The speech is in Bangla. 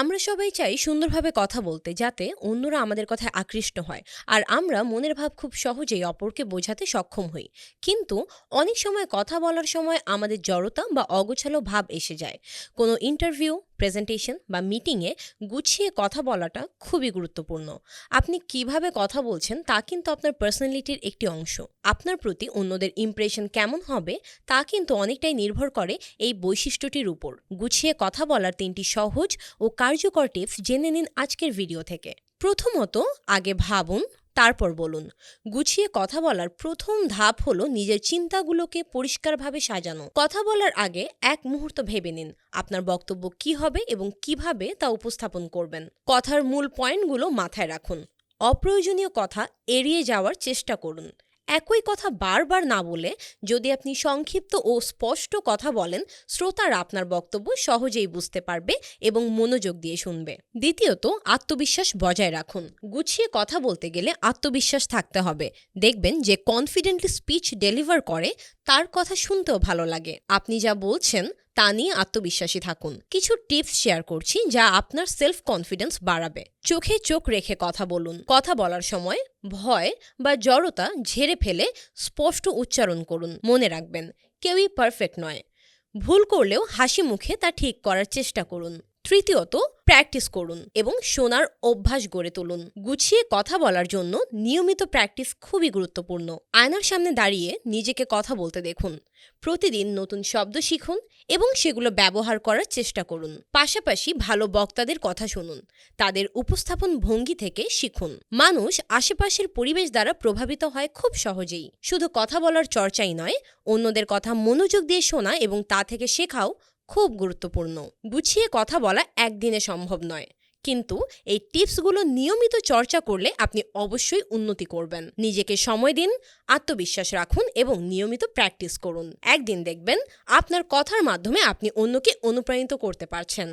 আমরা সবাই চাই সুন্দরভাবে কথা বলতে যাতে অন্যরা আমাদের কথায় আকৃষ্ট হয় আর আমরা মনের ভাব খুব সহজেই অপরকে বোঝাতে সক্ষম হই। কিন্তু অনেক সময় কথা বলার সময় আমাদের জড়তা বা অগোছালো ভাব এসে যায়। কোনো ইন্টারভিউ প্রেজেন্টেশন বা মিটিংয়ে গুছিয়ে কথা বলাটা খুবই গুরুত্বপূর্ণ। আপনি কীভাবে কথা বলছেন তা কিন্তু আপনার পার্সোনালিটির একটি অংশ। আপনার প্রতি অন্যদের ইমপ্রেশন কেমন হবে তা কিন্তু অনেকটাই নির্ভর করে এই বৈশিষ্ট্যটির উপর। গুছিয়ে কথা বলার তিনটি সহজ ও কার্যকর টিপস জেনে নিন আজকের ভিডিও থেকে। প্রথমত, আগে ভাবুন তারপর বলুন, গুছিয়ে কথা বলার প্রথম ধাপ হলো নিজের চিন্তাগুলোকে পরিষ্কারভাবে সাজানো। কথা বলার আগে এক মুহূর্ত ভেবে নিন, আপনার বক্তব্য কি হবে এবং কীভাবে তা উপস্থাপন করবেন। কথার মূল পয়েন্টগুলো মাথায় রাখুন। অপ্রয়োজনীয় কথা এড়িয়ে যাওয়ার চেষ্টা করুন। একই কথা বারবার না বলে যদি আপনি সংক্ষিপ্ত ও স্পষ্ট কথা বলেন, শ্রোতারা আপনার বক্তব্য সহজেই বুঝতে পারবে এবং মনোযোগ দিয়ে শুনবে। দ্বিতীয়ত, আত্মবিশ্বাস বজায় রাখুন। গুছিয়ে কথা বলতে গেলে আত্মবিশ্বাস থাকতে হবে। দেখবেন যে কনফিডেন্টলি স্পিচ ডেলিভার করে, তার কথা শুনতেও ভালো লাগে। আপনি যা বলছেন তা নিয়ে আত্মবিশ্বাসী থাকুন। কিছু টিপস শেয়ার করছি যা আপনার সেলফ কনফিডেন্স বাড়াবে। চোখে চোখ রেখে কথা বলুন। কথা বলার সময় ভয় বা জড়তা ঝেড়ে ফেলে স্পষ্ট উচ্চারণ করুন। মনে রাখবেন, কেউই পারফেক্ট নয়। ভুল করলেও হাসি মুখে তা ঠিক করার চেষ্টা করুন। তৃতীয়ত প্র্যাকটিস করুন এবং শোনার অভ্যাস গড়ে তুলুন। গুছিয়ে কথা বলার জন্য নিয়মিত প্র্যাকটিস খুবই গুরুত্বপূর্ণ। আয়নার সামনে দাঁড়িয়ে নিজেকে কথা বলতে দেখুন। প্রতিদিন নতুন শব্দ শিখুন এবং সেগুলো ব্যবহার করার চেষ্টা করুন। পাশাপাশি ভালো বক্তাদের কথা শুনুন। তাদের উপস্থাপন ভঙ্গি থেকে শিখুন। মানুষ আশেপাশের পরিবেশ দ্বারা প্রভাবিত হয় খুব সহজেই। শুধু কথা বলার চর্চাই নয়, অন্যদের কথা মনোযোগ দিয়ে শোনা এবং তা থেকে শেখাও খুব গুরুত্বপূর্ণ। গুছিয়ে কথা বলা একদিনে সম্ভব নয়। কিন্তু এই টিপসগুলো নিয়মিত চর্চা করলে আপনি অবশ্যই উন্নতি করবেন। নিজেকে সময় দিন, আত্মবিশ্বাস রাখুন এবং নিয়মিত প্র্যাকটিস করুন। একদিন দেখবেন আপনার কথার মাধ্যমে আপনি অন্যকে অনুপ্রাণিত করতে পারছেন।